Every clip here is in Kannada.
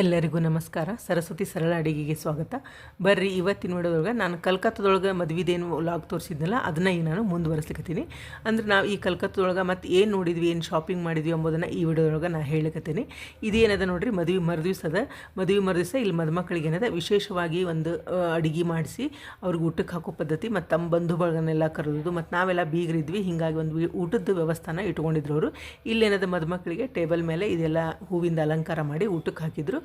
ಎಲ್ಲರಿಗೂ ನಮಸ್ಕಾರ. ಸರಸ್ವತಿ ಸರಳ ಅಡಿಗೆಗೆ ಸ್ವಾಗತ. ಬರ್ರಿ, ಇವತ್ತಿನ ನೋಡೋದ್ರೊಳಗೆ ನಾನು ಕಲ್ಕತ್ತದೊಳಗೆ ಮದುವೆದೇನು ವ್ಲಾಗ್ ತೋರಿಸಿದ್ನಲ್ಲ, ಅದನ್ನ ಈಗ ನಾನು ಮುಂದುವರೆಸ್ಲಿಕ್ಕತ್ತೀನಿ ಅಂದ್ರೆ ನಾವು ಈ ಕಲ್ಕತ್ತದೊಳಗೆ ಮತ್ತು ಏನು ನೋಡಿದ್ವಿ, ಏನು ಶಾಪಿಂಗ್ ಮಾಡಿದ್ವಿ ಎಂಬುದನ್ನು ಈ ವಿಡಿಯೋದೊಳಗೆ ನಾನು ಹೇಳಿಕತ್ತೀನಿ. ಇದೇನದ ನೋಡ್ರಿ, ಮದುವೆ ಮರುದಿವ್ಸ ಅದ ಮದುವೆ ಮರುದಿವಸ ಇಲ್ಲಿ ಮದುಮಕ್ಕಳಿಗೆ ಏನದ, ವಿಶೇಷವಾಗಿ ಒಂದು ಅಡುಗೆ ಮಾಡಿಸಿ, ಅವ್ರಿಗೆ ಊಟಕ್ಕೆ ಹಾಕೋ ಪದ್ಧತಿ ಮತ್ತು ತಮ್ಮ ಬಂಧು ಬಳಗನೆಲ್ಲ ಕರೆದು ಮತ್ತು ನಾವೆಲ್ಲ ಬೀಗರಿದ್ವಿ, ಹೀಗಾಗಿ ಒಂದು ಊಟದ ವ್ಯವಸ್ಥಾನ ಇಟ್ಕೊಂಡಿದ್ರು ಅವರು. ಇಲ್ಲೇನದ ಮದುಮಕ್ಕಳಿಗೆ ಟೇಬಲ್ ಮೇಲೆ ಇದೆಲ್ಲ ಹೂವಿಂದ ಅಲಂಕಾರ ಮಾಡಿ ಊಟಕ್ಕೆ ಹಾಕಿದ್ರು.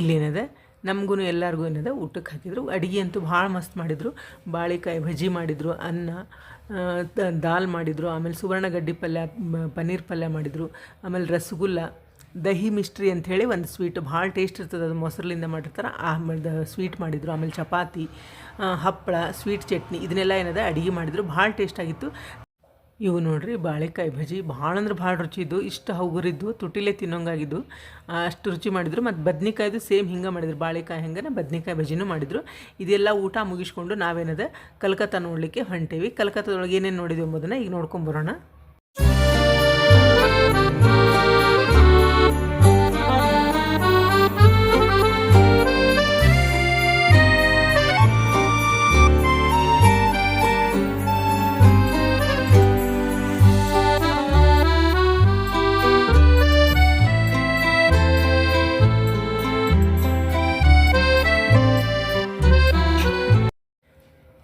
ಇಲ್ಲೇನದ ನಮಗೂ ಎಲ್ಲರಿಗೂ ಏನದ ಊಟಕ್ಕೆ ಹಾಕಿದ್ರು. ಅಡುಗೆ ಅಂತೂ ಭಾಳ ಮಸ್ತ್ ಮಾಡಿದರು. ಬಾಳೆಕಾಯಿ ಭಜಿ ಮಾಡಿದರು, ಅನ್ನ ದಾಲ್ ಮಾಡಿದರು, ಆಮೇಲೆ ಸುವರ್ಣ ಗಡ್ಡಿ ಪಲ್ಯ ಪನ್ನೀರ್ ಪಲ್ಯ ಮಾಡಿದರು, ಆಮೇಲೆ ರಸಗುಲ್ಲ, ದಹಿ ಮಿಸ್ಟ್ರಿ ಅಂಥೇಳಿ ಒಂದು ಸ್ವೀಟ್ ಭಾಳ ಟೇಸ್ಟ್ ಇರ್ತದೆ. ಅದು ಮೊಸರಲಿಂದ ಮಾಡಿರ್ತಾರೆ ಆಮೇಲೆ ಸ್ವೀಟ್ ಮಾಡಿದರು. ಆಮೇಲೆ ಚಪಾತಿ ಹಪ್ಪಳ, ಸ್ವೀಟ್ ಚಟ್ನಿ, ಇದನ್ನೆಲ್ಲ ಏನದ, ಅಡುಗೆ ಮಾಡಿದರು. ಭಾಳ ಟೇಸ್ಟ್ ಆಗಿತ್ತು. ಇವು ನೋಡ್ರಿ ಬಾಳೆಕಾಯಿ ಭಜಿ ಭಾಳ ಅಂದ್ರೆ ಭಾಳ ರುಚಿ ಇದ್ದು, ಇಷ್ಟು ಹಗುರಿದ್ದು ತುಟಿಲೆ ತಿನ್ನೋಂಗಾಗಿದ್ದು. ಅಷ್ಟು ರುಚಿ ಮಾಡಿದ್ರು. ಮತ್ತು ಬದ್ನಿಕಾಯ್ದು ಸೇಮ್ ಹಿಂಗೆ ಮಾಡಿದ್ರು. ಬಾಳೆಕಾಯಿ ಹಂಗೆ ಬದ್ನಿಕಾಯಿ ಭಜಿನೂ ಮಾಡಿದ್ರು. ಇದೆಲ್ಲ ಊಟ ಮುಗಿಸ್ಕೊಂಡು ನಾವೇನದ ಕಲ್ಕತ್ತಾ ನೋಡಲಿಕ್ಕೆ ಹೊಂಟೇವಿ. ಕಲ್ಕತ್ತಾದೊಳಗೆ ಏನೇನು ನೋಡಿದ್ವಿ ಎಂಬುದನ್ನು ಈಗ ನೋಡ್ಕೊಂಬರೋಣ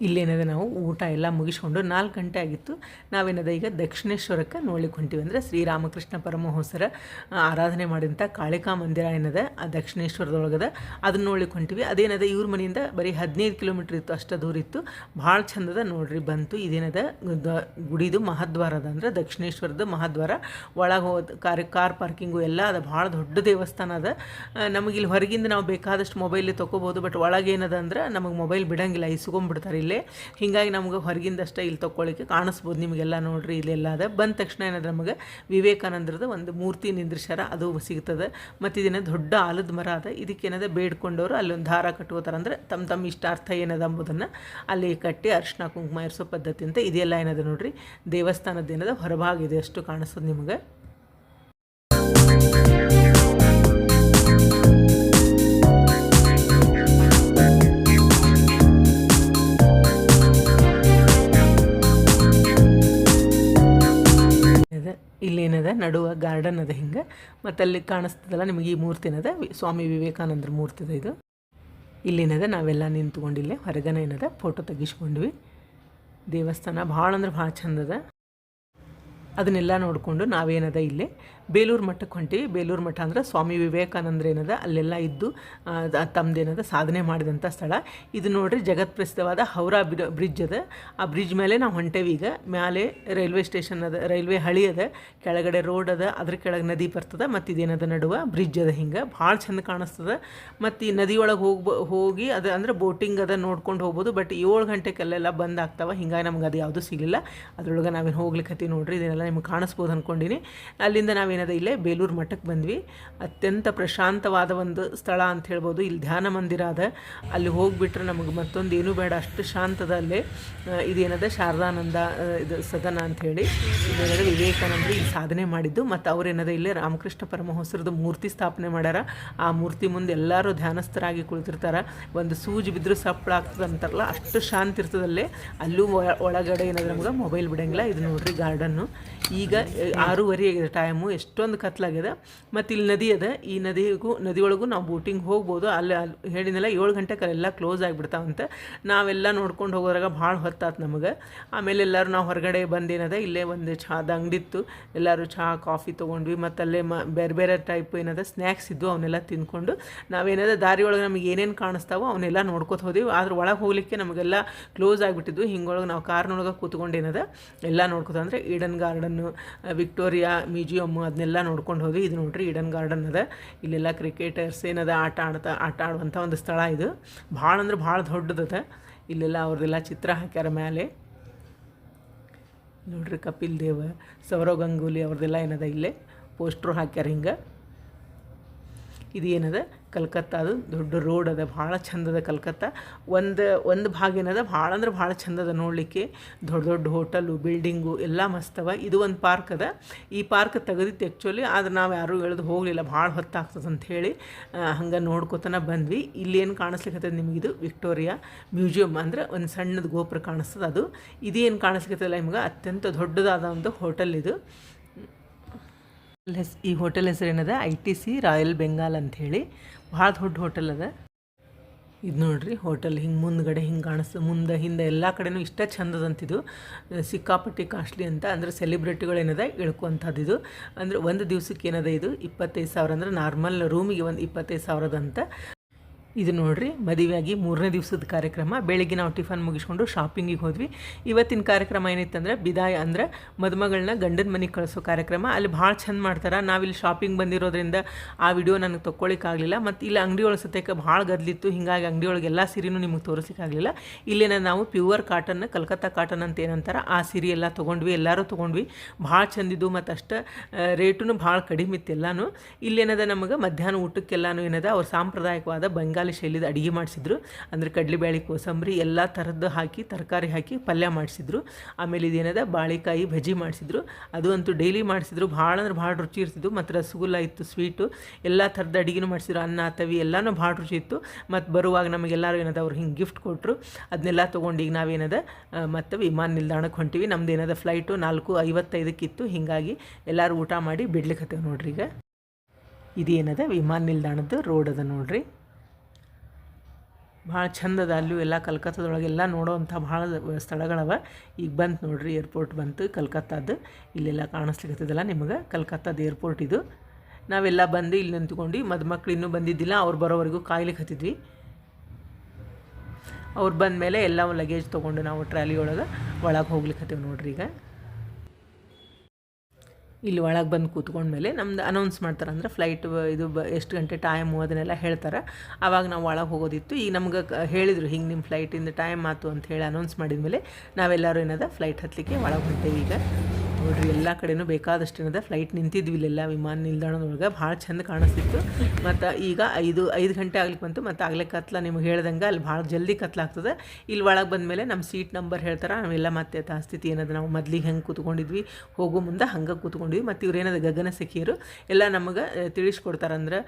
ಇಲ್ಲೇನದ ನಾವು ಊಟ ಎಲ್ಲ ಮುಗಿಸ್ಕೊಂಡು ನಾಲ್ಕು ಗಂಟೆ ಆಗಿತ್ತು. ನಾವೇನದ ಈಗ ದಕ್ಷಿಣೇಶ್ವರಕ್ಕೆ ನೋಡ್ಲಿಕ್ಕೆ ಹೊಂಟಿವಿ ಅಂದರೆ ಶ್ರೀರಾಮಕೃಷ್ಣ ಪರಮಹಂಸರ ಆರಾಧನೆ ಮಾಡಿದಂಥ ಕಾಳಿಕಾ ಮಂದಿರ ಏನದ, ಆ ದಕ್ಷಿಣೇಶ್ವರದೊಳಗದ. ಅದನ್ನ ನೋಡ್ಲಿಕ್ಕೆ ಹೊಂಟಿವಿ ಅದೇನದ, ಇವ್ರ ಮನೆಯಿಂದ ಬರೀ ಹದಿನೈದು ಕಿಲೋಮೀಟ್ರ್ ಇತ್ತು, ಅಷ್ಟು ದೂರ ಇತ್ತು. ಭಾಳ ಚಂದದ ನೋಡ್ರಿ ಬಂತು. ಇದೇನದ ಗುಡಿದು ಮಹಾದ್ವಾರದ ಅದ ಅಂದ್ರೆ ದಕ್ಷಿಣೇಶ್ವರದ ಮಹಾದ್ವಾರ. ಒಳಗೆ ಹೋದ ಕಾರ್ ಕಾರ್ ಪಾರ್ಕಿಂಗು ಎಲ್ಲ ಅದು, ಭಾಳ ದೊಡ್ಡ ದೇವಸ್ಥಾನ ಅದ. ನಮಗೆ ಇಲ್ಲಿ ಹೊರಗಿಂದ ನಾವು ಬೇಕಾದಷ್ಟು ಮೊಬೈಲ್ ತೊಗೋಬೋದು, ಬಟ್ ಒಳಗೇನದ ಅಂದ್ರೆ ನಮಗೆ ಮೊಬೈಲ್ ಬಿಡಂಗಿಲ್ಲ ಇಸ್ಕೊಂಡ್ಬಿಡ್ತಾರೆ ಇಲ್ಲೇ ಹೀಗಾಗಿ ನಮ್ಗೆ ಹೊರಗಿಂದಷ್ಟೇ ಇಲ್ಲಿ ತೊಗೊಳಿಕ್ಕೆ ಕಾಣಿಸ್ಬೋದು ನಿಮಗೆಲ್ಲ ನೋಡ್ರಿ, ಇಲ್ಲೆಲ್ಲ ಅದ. ಬಂದ ತಕ್ಷಣ ಏನಾದ್ರೆ ನಮಗೆ ವಿವೇಕಾನಂದರದ ಒಂದು ಮೂರ್ತಿ ನಿಂದ್ರಿಸ್ಯಾರ, ಅದು ಸಿಗ್ತದೆ. ಮತ್ತು ಇದೇನ ದೊಡ್ಡ ಆಲದ ಮರ ಅದ. ಇದಕ್ಕೇನದ ಬೇಡ್ಕೊಂಡವರು ಅಲ್ಲಿ ಒಂದು ದಾರ ಕಟ್ಕೋತಾರೆ ಅಂದರೆ ತಮ್ಮ ತಮ್ಮ ಇಷ್ಟಾರ್ಥ ಏನದ ಎಂಬುದನ್ನು ಅಲ್ಲಿ ಕಟ್ಟಿ ಅರ್ಶಿನ ಕುಂಕುಮ ಇರಿಸೋ ಪದ್ಧತಿ ಅಂತ ಇದೆಲ್ಲ ಏನದ ನೋಡ್ರಿ. ದೇವಸ್ಥಾನದ ಏನದ ಹೊರಭಾಗ ಇದೆ, ಅಷ್ಟು ಕಾಣಿಸೋದು ನಿಮಗೆ. ಇಲ್ಲೇನದ ನಡುವ ಗಾರ್ಡನ್ ಅದ ಹಿಂಗೆ. ಮತ್ತು ಅಲ್ಲಿ ಕಾಣಿಸ್ತದಲ್ಲ ನಿಮಗೆ ಈ ಮೂರ್ತಿನದ ಸ್ವಾಮಿ ವಿವೇಕಾನಂದರ ಮೂರ್ತಿ ಅದ ಇದು. ಇಲ್ಲಿನದ ನಾವೆಲ್ಲ ನಿಂತ್ಕೊಂಡಿಲ್ಲೇ ಹೊರಗನ ಏನದ ಫೋಟೋ ತೆಗಿಸ್ಕೊಂಡ್ವಿ. ದೇವಸ್ಥಾನ ಭಾಳ ಅಂದ್ರೆ ಭಾಳ ಚಂದದ. ಅದನ್ನೆಲ್ಲ ನೋಡಿಕೊಂಡು ನಾವೇನದ ಇಲ್ಲೇ ಬೇಲೂರು ಮಠಕ್ಕೆ ಹೊಂಟಿವಿ. ಬೇಲೂರು ಮಠ ಅಂದ್ರೆ ಸ್ವಾಮಿ ವಿವೇಕಾನಂದ್ರ ಏನದ, ಅಲ್ಲೆಲ್ಲ ಇದ್ದು ತಮ್ಮದೇನದ ಸಾಧನೆ ಮಾಡಿದಂಥ ಸ್ಥಳ. ಇದು ನೋಡ್ರಿ ಜಗತ್ ಪ್ರಸಿದ್ಧವಾದ ಹೌರಾ ಬ್ರಿ ಬ್ರಿಡ್ಜ್ ಅದ. ಆ ಬ್ರಿಡ್ಜ್ ಮೇಲೆ ನಾವು ಹೊಂಟೇವಿ ಈಗ. ಮ್ಯಾಲೆ ರೈಲ್ವೆ ಸ್ಟೇಷನ್ ಅದ, ರೈಲ್ವೆ ಹಳಿ ಅದ, ಕೆಳಗಡೆ ರೋಡ್ ಅದ, ಅದ್ರ ಕೆಳಗೆ ನದಿ ಬರ್ತದೆ, ಮತ್ತು ಇದೇನದ ನಡುವ ಬ್ರಿಡ್ಜ್ ಅದ ಹಿಂಗೆ. ಭಾಳ ಚಂದ ಕಾಣಿಸ್ತದೆ. ಮತ್ತು ಈ ನದಿಯೊಳಗೆ ಹೋಗ್ಬ ಹೋಗಿ ಅದು ಅಂದ್ರೆ ಬೋಟಿಂಗ್ ಅದ ನೋಡ್ಕೊಂಡು ಹೋಗ್ಬೋದು, ಬಟ್ ಏಳು ಗಂಟೆಗೆಲ್ಲೆಲ್ಲ ಬಂದ್ ಆಗ್ತಾವ. ಹಿಂಗಾಗಿ ನಮ್ಗೆ ಅದು ಯಾವುದೂ ಸಿಗಲಿಲ್ಲ. ಅದರೊಳಗೆ ನಾವೇನು ಹೋಗ್ಲಿಕ್ಕೆ ನೋಡ್ರಿ, ಇದನ್ನೆಲ್ಲ ನಿಮ್ಗೆ ಕಾಣಿಸ್ಬೋದು ಅಂದ್ಕೊಂಡಿನಿ ಅಲ್ಲಿಂದ ನಾವೇನದ ಇಲ್ಲೇ ಬೇಲೂರು ಮಠಕ್ಕೆ ಬಂದ್ವಿ. ಅತ್ಯಂತ ಪ್ರಶಾಂತವಾದ ಒಂದು ಸ್ಥಳ ಅಂತ ಹೇಳ್ಬೋದು. ಇಲ್ಲಿ ಧ್ಯಾನ ಮಂದಿರ ಅದ. ಅಲ್ಲಿ ಹೋಗಿಬಿಟ್ರೆ ನಮಗೆ ಮತ್ತೊಂದು ಏನೂ ಬೇಡ. ಅಷ್ಟು ಶಾಂತದ ಅಲ್ಲೇ ಇದೇನದ ಶಾರದಾನಂದ ಇದು ಸದನ ಅಂಥೇಳಿ ಇದೇನದ ವಿವೇಕಾನಂದರು ಇಲ್ಲಿ ಸಾಧನೆ ಮಾಡಿದ್ದು. ಮತ್ತು ಅವರೇನದ ಇಲ್ಲೇ ರಾಮಕೃಷ್ಣ ಪರಮಹಂಸರದ ಮೂರ್ತಿ ಸ್ಥಾಪನೆ ಮಾಡ್ಯಾರ. ಆ ಮೂರ್ತಿ ಮುಂದೆ ಎಲ್ಲರೂ ಧ್ಯಾನಸ್ಥರಾಗಿ ಕುಳಿತಿರ್ತಾರೆ. ಒಂದು ಸೂಜಿ ಬಿದ್ದರೂ ಸಪ್ಪಳ ಆಗ್ತದೆ ಅಂತಾರಲ್ಲ, ಅಷ್ಟು ಶಾಂತಿ ಇರ್ತದಲ್ಲೇ ಅಲ್ಲೂ. ಒಳ- ಒಳಗಡೆ ಏನಾದ್ರೆ ನಮ್ಗೆ ಮೊಬೈಲ್ ಬಿಡಂಗಿಲ್ಲ. ಇದು ನೋಡ್ರಿ ಗಾರ್ಡನ್ನು ಈಗ ಆರೂವರೆ ಟೈಮು ಟೈಮು ಎಷ್ಟೊಂದು ಕತ್ಲಾಗಿದೆ. ಮತ್ತು ಇಲ್ಲಿ ನದಿ ಅದ ಈ ನದಿಗೂ, ನದಿಯೊಳಗೂ ನಾವು ಬೋಟಿಂಗ್ ಹೋಗ್ಬೋದು. ಅಲ್ಲಿ ಅಲ್ಲಿ ಹೇಳಿದ್ನಲ್ಲ, ಏಳು ಗಂಟೆಗೆ ಅಲ್ಲೆಲ್ಲ ಕ್ಲೋಸ್ ಆಗಿಬಿಡ್ತಾವಂತೆ. ನಾವೆಲ್ಲ ನೋಡ್ಕೊಂಡು ಹೋಗೋದ್ರಾಗ ಭಾಳ ಹೊತ್ತಾತು ನಮಗೆ. ಆಮೇಲೆ ಎಲ್ಲರೂ ನಾವು ಹೊರಗಡೆ ಬಂದೇನದ, ಇಲ್ಲೇ ಒಂದು ಚಹಾದ ಅಂಗಡಿ ಇತ್ತು ಎಲ್ಲರೂ ಚಹಾ ಕಾಫಿ ತೊಗೊಂಡ್ವಿ. ಮತ್ತು ಅಲ್ಲೇ ಮ ಬೇರೆ ಬೇರೆ ಟೈಪ್ ಏನದ, ಸ್ನ್ಯಾಕ್ಸ್ ಇದ್ದು ಅವನ್ನೆಲ್ಲ ತಿಂದ್ಕೊಂಡು. ನಾವೇನದ ದಾರಿ ಒಳಗೆ ನಮಗೆ ಏನೇನು ಕಾಣಿಸ್ತಾವೋ ಅವನ್ನೆಲ್ಲ ನೋಡ್ಕೊತ ಹೋದಿವಿ. ಆದ್ರೆ ಒಳಗೆ ಹೋಗ್ಲಿಕ್ಕೆ ನಮಗೆಲ್ಲ ಕ್ಲೋಸ್ ಆಗಿಬಿಟ್ಟಿದ್ವು. ಹಿಂಗೊಳಗೆ ನಾವು ಕಾರ್ನೊಳಗೆ ಕೂತ್ಕೊಂಡೇನದ, ಎಲ್ಲ ನೋಡ್ಕೊತ ಅಂದರೆ ಈಡನ್ ಗಾರ್ಡನ್ನು, ವಿಕ್ಟೋರಿಯಾ ಮ್ಯೂಸಿಯಮ್ ಅದನ್ನೆಲ್ಲ ನೋಡ್ಕೊಂಡು ಹೋಗಿ, ಇದು ನೋಡ್ರಿ ಈಡನ್ ಗಾರ್ಡನ್ ಅದ. ಇಲ್ಲೆಲ್ಲ ಕ್ರಿಕೆಟರ್ಸ್ ಏನದ, ಆಟ ಆಡ್ತಾ, ಆಟ ಆಡುವಂಥ ಒಂದು ಸ್ಥಳ ಇದು. ಭಾಳ ಅಂದ್ರೆ ಭಾಳ ದೊಡ್ಡದದ ಇಲ್ಲೆಲ್ಲ ಅವ್ರದ್ದೆಲ್ಲ ಚಿತ್ರ ಹಾಕ್ಯಾರ ಮೇಲೆ ನೋಡ್ರಿ ಕಪಿಲ್ ದೇವ್, ಸೌರವ್ ಗಂಗೂಲಿ ಅವ್ರದ್ದೆಲ್ಲ ಏನದ ಇಲ್ಲೇ. ಪೋಸ್ಟ್ರು ಹಾಕ್ಯಾರ ಹಿಂಗೆ. ಇದು ಏನದ ಕಲ್ಕತ್ತಾದು ದೊಡ್ಡ ರೋಡ್ ಅದ, ಭಾಳ ಚಂದದ ಕಲ್ಕತ್ತಾ. ಒಂದು ಒಂದು ಭಾಗ ಏನದ? ಭಾಳ ಅಂದ್ರೆ ಭಾಳ ಚಂದದ ನೋಡಲಿಕ್ಕೆ. ದೊಡ್ಡ ದೊಡ್ಡ ಹೋಟಲು ಬಿಲ್ಡಿಂಗು ಎಲ್ಲ ಮಸ್ತವ ಇದು ಒಂದು ಪಾರ್ಕ್ ಅದ. ಈ ಪಾರ್ಕ್ ತೆಗೆದಿತ್ತು ಆ್ಯಕ್ಚುಲಿ ಆದ್ರೆ ನಾವು ಯಾರೂ ಎಳ್ದು ಹೋಗಲಿಲ್ಲ. ಭಾಳ ಹೊತ್ತಾಗ್ತದೆ ಅಂತ ಹೇಳಿ ಹಂಗೆ ನೋಡ್ಕೊತನ ಬಂದ್ವಿ. ಇಲ್ಲಿ ಏನು ಕಾಣಿಸ್ಲಿಕ್ಕೆ ನಿಮಗಿದು ವಿಕ್ಟೋರಿಯಾ ಮ್ಯೂಸಿಯಂ ಅಂದ್ರೆ ಒಂದು ಸಣ್ಣದ ಗೋಪುರ ಕಾಣಿಸ್ತದೆ ಅದು. ಇದೇನು ಕಾಣಿಸ್ಲಿಕ್ಕೆ ನಿಮ್ಗೆ? ಅತ್ಯಂತ ದೊಡ್ಡದಾದ ಒಂದು ಹೋಟೆಲ್ ಇದು. ಹೆಸ್, ಈ ಹೋಟೆಲ್ ಹೆಸರು ಏನಿದೆ? I T C Royal Bengal ಅಂಥೇಳಿ. ಭಾಳ ದೊಡ್ಡ ಹೋಟೆಲ್ ಅದ. ಇದು ನೋಡ್ರಿ ಹೋಟೆಲ್ ಹಿಂಗೆ ಮುಂದ್ಗಡೆ ಹಿಂಗೆ ಕಾಣಿಸ್ತು, ಮುಂದೆ ಹಿಂದೆ ಎಲ್ಲ ಕಡೆನೂ ಇಷ್ಟ ಚಂದದಂತಿದು. ಸಿಕ್ಕಾಪಟ್ಟಿ ಕಾಸ್ಟ್ಲಿ ಅಂತ, ಅಂದರೆ ಸೆಲೆಬ್ರಿಟಿಗಳು ಏನಿದೆ? ಇಳ್ಕೊಂಥದ್ದು ಇದು ಅಂದರೆ ಒಂದು ದಿವ್ಸಕ್ಕೆ ಏನದ ಇದು? ಇಪ್ಪತ್ತೈದು ಸಾವಿರ, ಅಂದ್ರೆ ನಾರ್ಮಲ್ ರೂಮಿಗೆ ಒಂದು ಇಪ್ಪತ್ತೈದು ಸಾವಿರದಂತ. ಇದು ನೋಡ್ರಿ, ಮದುವೆಯಾಗಿ ಮೂರನೇ ದಿವಸದ ಕಾರ್ಯಕ್ರಮ. ಬೆಳಿಗ್ಗೆ ನಾವು ಟಿಫನ್ ಮುಗಿಸ್ಕೊಂಡು ಶಾಪಿಂಗಿಗೆ ಹೋದ್ವಿ. ಇವತ್ತಿನ ಕಾರ್ಯಕ್ರಮ ಏನಿತ್ತಂದ್ರೆ, ಬಿದಾಯ ಅಂದ್ರೆ ಮದುಮಗಳನ್ನ ಗಂಡನ ಮನೆಗೆ ಕಳಿಸೋ ಕಾರ್ಯಕ್ರಮ. ಅಲ್ಲಿ ಭಾಳ ಚಂದ ಮಾಡ್ತಾರೆ. ನಾವಿಲ್ಲಿ ಶಾಪಿಂಗ್ ಬಂದಿರೋದ್ರಿಂದ ಆ ವಿಡಿಯೋ ನನಗೆ ತೊಗೊಳಿಕ್ಕಾಗಲಿಲ್ಲ ಮತ್ತು ಇಲ್ಲಿ ಅಂಗಡಿ ಒಳಗೆ ಭಾಳ ಗದ್ಲಿತ್ತು. ಹೀಗಾಗಿ ಅಂಗಡಿ ಒಳಗೆ ಎಲ್ಲ ಸೀರೆನೂ ನಿಮಗೆ ತೋರಿಸಲಿಕ್ಕಾಗಲಿಲ್ಲ ಇಲ್ಲೇನ ನಾವು ಪ್ಯೂರ್ ಕಾಟನ್ ಕಲ್ಕತ್ತಾ ಕಾಟನ್ ಅಂತ ಏನಂತಾರೆ, ಆ ಸೀರೆ ಎಲ್ಲ ತೊಗೊಂಡ್ವಿ. ಎಲ್ಲರೂ ತೊಗೊಂಡ್ವಿ. ಭಾಳ ಚಂದಿದ್ದು ಮತ್ತು ಅಷ್ಟು ರೇಟೂ ಭಾಳ ಕಡಿಮೆ ಇತ್ತು ಎಲ್ಲನೂ. ಇಲ್ಲೇನದ ನಮಗೆ ಮಧ್ಯಾಹ್ನ ಊಟಕ್ಕೆಲ್ಲನೂ ಏನದ, ಅವ್ರ ಸಾಂಪ್ರದಾಯಿಕವಾದ ಬಂಗಾಳಿ ಶೈಲಿದ ಅಡುಗೆ ಮಾಡಿಸಿದ್ರು. ಅಂದರೆ ಕಡಲೆಬೇಳೆ ಕೋಸಂಬರಿ ಎಲ್ಲ ಥರದ್ದು ಹಾಕಿ, ತರಕಾರಿ ಹಾಕಿ ಪಲ್ಯ ಮಾಡಿಸಿದ್ರು. ಆಮೇಲೆ ಇದೇನದ? ಬಾಳೆಕಾಯಿ ಭಜಿ ಮಾಡಿಸಿದ್ರು. ಅದು ಅಂತೂ ಡೈಲಿ ಮಾಡಿಸಿದ್ರು. ಭಾಳ ಅಂದ್ರೆ ಭಾಳ ರುಚಿ ಇರ್ತಿದ್ದು ಮತ್ತು ರಸಗುಲ್ಲ ಇತ್ತು ಸ್ವೀಟು ಎಲ್ಲ ಥರದ ಅಡುಗೆನೂ ಮಾಡಿಸಿದ್ರು. ಅನ್ನ, ತವಿ ಎಲ್ಲನೂ ಭಾಳ ರುಚಿ ಇತ್ತು. ಮತ್ತು ಬರುವಾಗ ನಮಗೆಲ್ಲರೂ ಏನದ? ಅವ್ರು ಹಿಂಗೆ ಗಿಫ್ಟ್ ಕೊಟ್ಟರು ಅದನ್ನೆಲ್ಲ ತೊಗೊಂಡು ಈಗ ನಾವೇನದ ಮತ್ತು ವಿಮಾನ ನಿಲ್ದಾಣಕ್ಕೆ ಹೊಂಟಿವಿ. ನಮ್ದು ಏನದ? ಫ್ಲೈಟು ನಾಲ್ಕು ಐವತ್ತೈದಕ್ಕಿತ್ತು ಹೀಗಾಗಿ ಎಲ್ಲರೂ ಊಟ ಮಾಡಿ ಬಿಡ್ಲಿಕ್ಕೆ ನೋಡ್ರಿ ಈಗ. ಇದೇನದ? ವಿಮಾನ ನಿಲ್ದಾಣದ ರೋಡ್ ಅದ ನೋಡ್ರಿ. ಭಾಳ ಚಂದದ ಅಲ್ಲೂ ಎಲ್ಲ ಕಲ್ಕತ್ತಾದೊಳಗೆಲ್ಲ ನೋಡೋವಂಥ ಭಾಳ ಸ್ಥಳಗಳವ. ಈಗ ಬಂತು ನೋಡ್ರಿ ಏರ್ಪೋರ್ಟ್ ಬಂತು ಕಲ್ಕತ್ತಾದ್ದು. ಇಲ್ಲೆಲ್ಲ ಕಾಣಿಸ್ಲಿಕ್ಕತ್ತದಲ್ಲ ನಿಮಗೆ ಕಲ್ಕತ್ತಾದ ಏರ್ಪೋರ್ಟ್ ಇದು. ನಾವೆಲ್ಲ ಬಂದು ಇಲ್ಲಿ ನಿಂತ್ಕೊಂಡು ಮದುಮಕ್ಳು ಇನ್ನೂ ಬಂದಿದ್ದಿಲ್ಲ, ಅವ್ರು ಬರೋವರೆಗೂ ಕಾಯ್ಲಿಕ್ಕೆ ಅವ್ರು ಬಂದ ಮೇಲೆ ಎಲ್ಲ ಲಗೇಜ್ ತೊಗೊಂಡು ನಾವು ಟ್ರಾಲಿ ಒಳಗೆ ಒಳಗೆ ಹೋಗ್ಲಿಕ್ಕೆ ನೋಡ್ರಿ ಈಗ. ಇಲ್ಲಿ ಒಳಗೆ ಬಂದು ಕೂತ್ಕೊಂಡ್ಮೇಲೆ ನಮ್ದು ಅನೌನ್ಸ್ ಮಾಡ್ತಾರೆ ಅಂದ್ರೆ ಫ್ಲೈಟ್ ಇದು ಬ ಎಷ್ಟು ಗಂಟೆ ಟೈಮು ಅದನ್ನೆಲ್ಲ ಹೇಳ್ತಾರೆ. ಆವಾಗ ನಾವು ಒಳಗೆ ಹೋಗೋದಿತ್ತು. ಈಗ ನಮ್ಗೆ ಹೇಳಿದರು, ಹಿಂಗೆ ನಿಮ್ಮ ಫ್ಲೈಟಿಂದ ಟೈಮ್ ಆಯ್ತು ಅಂತ ಹೇಳಿ ಅನೌನ್ಸ್ ಮಾಡಿದ ಮೇಲೆ ನಾವೆಲ್ಲರೂ ಏನದ ಫ್ಲೈಟ್ ಹತ್ತಲಿಕ್ಕೆ ಒಳಗೆ ಹೊಂಟೇವಿ ಈಗ. ನೋಡ್ರಿ, ಎಲ್ಲ ಕಡೆನೂ ಬೇಕಾದಷ್ಟು ಏನದ ಫ್ಲೈಟ್ ನಿಂತಿದ್ವಿ ಇಲ್ಲೆಲ್ಲ, ವಿಮಾನ ನಿಲ್ದಾಣದೊಳಗೆ. ಭಾಳ ಚಂದ ಕಾಣಿಸ್ತಿತ್ತು. ಮತ್ತು ಈಗ ಐದು ಐದು ಗಂಟೆ ಆಗ್ಲಿಕ್ಕೆ ಬಂತು. ಮತ್ತು ಆಗಲೇ ಕತ್ಲ ನಿಮ್ಗೆ ಹೇಳ್ದಂಗೆ ಅಲ್ಲಿ ಭಾಳ ಜಲ್ದಿ ಕತ್ಲಾಗ್ತದೆ ಇಲ್ಲಿ ಒಳಗೆ ಬಂದಮೇಲೆ ನಮ್ಮ ಸೀಟ್ ನಂಬರ್ ಹೇಳ್ತಾರೆ. ನಾವೆಲ್ಲ ಮತ್ತೆ ಯಥಾಸ್ಥಿತಿ ಏನದ, ನಾವು ಮೊದ್ಲಿಗೆ ಹೆಂಗೆ ಕೂತ್ಕೊಂಡಿದ್ವಿ, ಹೋಗೋ ಮುಂದೆ ಹಂಗೆ ಕೂತ್ಕೊಂಡಿದ್ವಿ. ಮತ್ತು ಇವ್ರು ಏನದ, ಗಗನ ಸಖಿಯರು, ಎಲ್ಲ ನಮಗೆ ತಿಳಿಸ್ಕೊಡ್ತಾರಂದ್ರೆ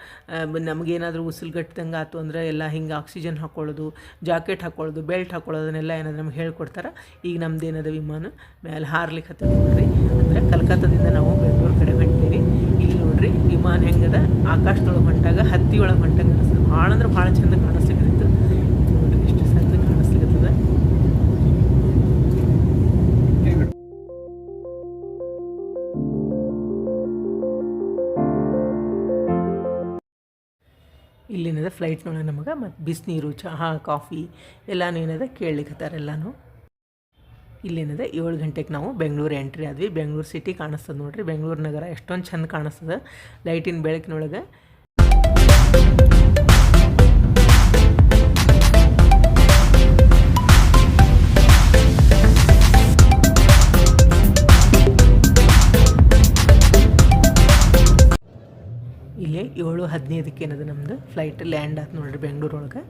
ನಮಗೇನಾದರೂ ಉಸಿರುಗಟ್ಟದಂಗೆ ಆಯ್ತು ಅಂದ್ರೆ ಎಲ್ಲ ಹಿಂಗೆ ಆಕ್ಸಿಜನ್ ಹಾಕ್ಕೊಳ್ಳೋದು ಜಾಕೆಟ್ ಹಾಕ್ಕೊಳ್ಳೋದು ಬೆಲ್ಟ್ ಹಾಕ್ಕೊಳ್ಳೋದನ್ನೆಲ್ಲ ಏನಾದ್ರು ನಮ್ಗೆ ಹೇಳ್ಕೊಡ್ತಾರೆ. ಈಗ ನಮ್ದು ಏನದ ವಿಮಾನ? ಮೇಲೆ ಹಾರ್ಲಿಕ್ಕೆ ಹತ್ತಿರ ನೋಡ್ರಿ. ಅಂದರೆ ಕಲ್ಕತ್ತಾದಿಂದ ನಾವು ಬೆಂಗಳೂರು ಕಡೆ ಹೊಂಟೀವಿ. ಇಲ್ಲಿ ನೋಡ್ರಿ ವಿಮಾನ ಹೆಂಗದ? ಆಕಾಶದೊಳಗೆ ಹೊಂಟಾಗ, ಹತ್ತಿ ಒಳಗೆ ಹೊಂಟಾಗ ಕಾಣಿಸ್ತದೆ ಭಾಳ ಅಂದ್ರೆ ಭಾಳ ಚಂದ ಕಾಣಿಸ್ಲಿಕ್ಕಿತ್ತು ನೋಡ್ರಿ ಎಷ್ಟು ಚಂದ ಕಾಣಿಸ್ಲಿಕ್ಕತ್ತದ ಇಲ್ಲೇನದ ಫ್ಲೈಟ್ನೊಳಗೆ ನಮಗೆ, ಮತ್ತು ಬಿಸಿನೀರು, ಚಹಾ ಕಾಫಿ ಎಲ್ಲನೂ ಏನದ ಕೇಳಲಿಕ್ಕೆ ಎಲ್ಲನೂ. ಇಲ್ಲೇನದ, ಏಳು ಗಂಟೆಗೆ ನಾವು ಬೆಂಗಳೂರು ಎಂಟ್ರಿ ಆದ್ವಿ. ಬೆಂಗಳೂರು ಸಿಟಿ ಕಾಣಿಸ್ತದೆ ನೋಡ್ರಿ. ಬೆಂಗಳೂರು ನಗರ ಎಷ್ಟೊಂದು ಚೆಂದ ಕಾಣಿಸ್ತದೆ. ಲೈಟಿನ ಬೆಳಕಿನೊಳಗೆ. ಇಲ್ಲಿ ಏಳು ಹದಿನೈದಕ್ಕೆ ಏನದ ನಮ್ಮದು ಫ್ಲೈಟ್ ಲ್ಯಾಂಡ್ ಆಯ್ತು ನೋಡ್ರಿ ಬೆಂಗಳೂರೊಳಗೆ.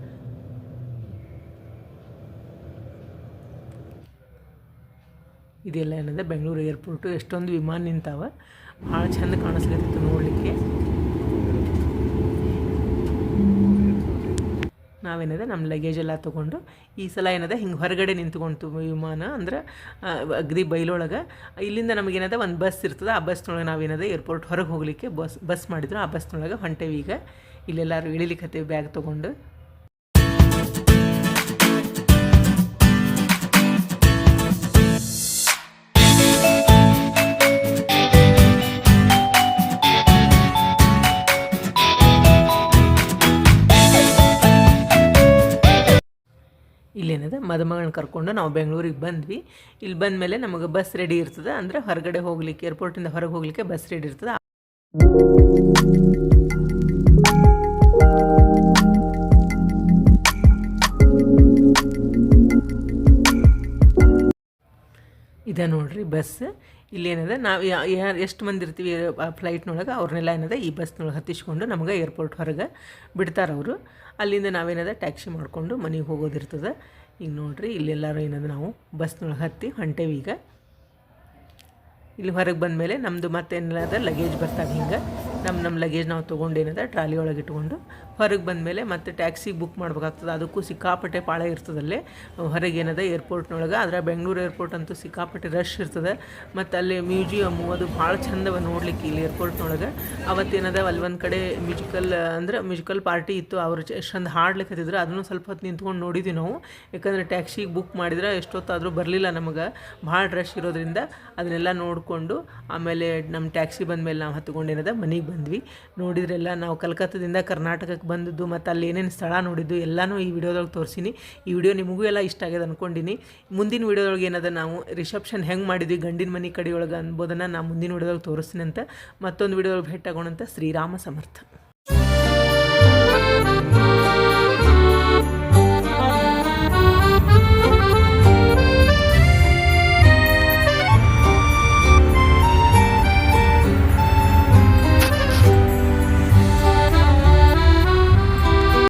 ಇದೆಲ್ಲ ಏನಿದೆ ಬೆಂಗಳೂರು ಏರ್ಪೋರ್ಟು, ಎಷ್ಟೊಂದು ವಿಮಾನ ನಿಂತಾವ. ಭಾಳ ಚಂದ ಕಾಣಿಸ್ಲಿಕ್ಕಿತ್ತು ನೋಡಲಿಕ್ಕೆ. ನಾವೇನಿದೆ ನಮ್ಮ ಲಗೇಜ್ ಎಲ್ಲ ತೊಗೊಂಡು, ಈ ಸಲ ಏನಿದೆ ಹಿಂಗೆ ಹೊರಗಡೆ ನಿಂತ್ಕೊಂತು ವಿಮಾನ. ಅಂದ್ರೆ ಅಗ್ದಿ ಬೈಲೊಳಗೆ ಇಲ್ಲಿಂದ ನಮಗೇನದ ಒಂದು ಬಸ್ ಇರ್ತದೆ, ಆ ಬಸ್ನೊಳಗೆ ನಾವೇನದ ಏರ್ಪೋರ್ಟ್ ಹೊರಗೆ ಹೋಗಲಿಕ್ಕೆ ಬಸ್ ಬಸ್ ಮಾಡಿದ್ರು. ಆ ಬಸ್ನೊಳಗೆ ಹೊಂಟೇವಿ ಈಗ. ಇಲ್ಲೆಲ್ಲರೂ ಇಳಿಲಿಕ್ಕೆ ಬ್ಯಾಗ್ ತೊಗೊಂಡು. ಇಲ್ಲೇನದ? ಮದುಮಗಳನ್ನ ಕರ್ಕೊಂಡು ನಾವು ಬೆಂಗಳೂರಿಗೆ ಬಂದ್ವಿ. ಇಲ್ಲಿ ಬಂದ ಮೇಲೆ ನಮಗೆ ಬಸ್ ರೆಡಿ ಇರ್ತದೆ. ಅಂದರೆ ಹೊರಗಡೆ ಹೋಗ್ಲಿಕ್ಕೆ ಏರ್ಪೋರ್ಟಿಂದ ಹೊರಗೆ ಹೋಗ್ಲಿಕ್ಕೆ ಬಸ್ ರೆಡಿ ಇರ್ತದೆ. ಇದೆ ನೋಡ್ರಿ ಬಸ್ ಇಲ್ಲೇನದ, ನಾವು ಯಾರು ಎಷ್ಟು ಮಂದಿ ಇರ್ತೀವಿ ಫ್ಲೈಟ್ನೊಳಗೆ ಅವ್ರನ್ನೆಲ್ಲ ಏನಿದೆ, ಈ ಬಸ್ನೊಳಗೆ ಹತ್ತಿಸ್ಕೊಂಡು ನಮ್ಗೆ ಏರ್ಪೋರ್ಟ್ ಹೊರಗೆ ಬಿಡ್ತಾರೆ ಅವರು. ಅಲ್ಲಿಂದ ನಾವೇನದ ಟ್ಯಾಕ್ಸಿ ಮಾಡಿಕೊಂಡು ಮನೆಗೆ ಹೋಗೋದಿರ್ತದೆ ಈಗ ನೋಡ್ರಿ, ಇಲ್ಲೆಲ್ಲರೂ ಏನದ ನಾವು ಬಸ್ನೊಳಗೆ ಹತ್ತಿ ಹೊಂಟೇವಿ ಈಗ. ಇಲ್ಲಿ ಹೊರಗೆ ಬಂದಮೇಲೆ ನಮ್ಮದು ಮತ್ತೇನಿಲ್ಲದ ಲಗೇಜ್ ಬರ್ತಾವೆ ಹಿಂಗೆ. ನಮ್ಮ ನಮ್ಮ ಲಗೇಜ್ ನಾವು ತೊಗೊಂಡೇನದ ಟ್ರಾಲಿ ಒಳಗೆ ಇಟ್ಕೊಂಡು ಹೊರಗೆ ಬಂದಮೇಲೆ ಮತ್ತೆ ಟ್ಯಾಕ್ಸಿಗೆ ಬುಕ್ ಮಾಡ್ಬೇಕಾಗ್ತದೆ. ಅದಕ್ಕೂ ಸಿಕ್ಕಾಪಟ್ಟೆ ಪಾಳೆ ಇರ್ತದಲ್ಲೇ. ಹೊರಗೆ ಏನದ ಏರ್ಪೋರ್ಟ್ನೊಳಗೆ ಆದರೆ ಬೆಂಗಳೂರು ಏರ್ಪೋರ್ಟ್ ಅಂತೂ ಸಿಕ್ಕಾಪಟ್ಟೆ ರಶ್ ಇರ್ತದೆ. ಮತ್ತು ಅಲ್ಲಿ ಮ್ಯೂಸಿಯಮ್ಮು ಅದು ಭಾಳ ಚಂದವ ನೋಡ್ಲಿಕ್ಕೆ ಇಲ್ಲಿ ಏರ್ಪೋರ್ಟ್ನೊಳಗೆ ಅವತ್ತೇನದ ಅಲ್ಲಿ ಒಂದು ಕಡೆ ಮ್ಯೂಸಿಕಲ್ ಅಂದ್ರೆ ಮ್ಯೂಸಿಕಲ್ ಪಾರ್ಟಿ ಇತ್ತು. ಅವ್ರು ಎಷ್ಟೊಂದು ಹಾಡ್ಲಿಕ್ಕತ್ತಿದ್ರು ಅದನ್ನು ಸ್ವಲ್ಪ ಹೊತ್ತು ನಿಂತ್ಕೊಂಡು ನೋಡಿದ್ವಿ ನಾವು. ಯಾಕಂದರೆ ಟ್ಯಾಕ್ಸಿಗೆ ಬುಕ್ ಮಾಡಿದ್ರೆ ಎಷ್ಟೊತ್ತಾದರೂ ಬರಲಿಲ್ಲ ನಮಗೆ. ಭಾಳ ರಶ್ ಇರೋದ್ರಿಂದ ಅದನ್ನೆಲ್ಲ ನೋಡಿಕೊಂಡು ಆಮೇಲೆ ನಮ್ಮ ಟ್ಯಾಕ್ಸಿ ಬಂದಮೇಲೆ ನಾವು ಹತ್ಕೊಂಡೇನದ ಮನೆಗೆ ಬಂದ್ವಿ. ನೋಡಿದ್ರೆಲ್ಲ ನಾವು ಕಲ್ಕತ್ತಾದಿಂದ ಕರ್ನಾಟಕಕ್ಕೆ ಬಂದದ್ದು ಮತ್ತು ಅಲ್ಲಿ ಏನೇನು ಸ್ಥಳ ನೋಡಿದ್ದು ಎಲ್ಲನೂ ಈ ವಿಡಿಯೋದೊಳಗೆ ತೋರಿಸಿನಿ. ಈ ವಿಡಿಯೋ ನಿಮಗೂ ಎಲ್ಲ ಇಷ್ಟ ಆಗ್ಯದ ಅಂದ್ಕೊಂಡಿನಿ ಮುಂದಿನ ವಿಡಿಯೋದೊಳಗೆ ಏನದ ನಾವು ರಿಸೆಪ್ಷನ್ ಹೆಂಗೆ ಮಾಡಿದ್ವಿ, ಗಂಡಿನ ಮನೆ ಕಡೆಯೊಳಗೆ ಅನ್ಬೋದನ್ನು ನಾನು ಮುಂದಿನ ವಿಡಿಯೋದೊಳಗೆ ತೋರಿಸ್ತೀನಿ ಅಂತ ಮತ್ತೊಂದು ವಿಡಿಯೋದೊಳಗೆ ಭೇಟಿ ಆಗೋಣಂತ ಶ್ರೀರಾಮ ಸಮರ್ಥ.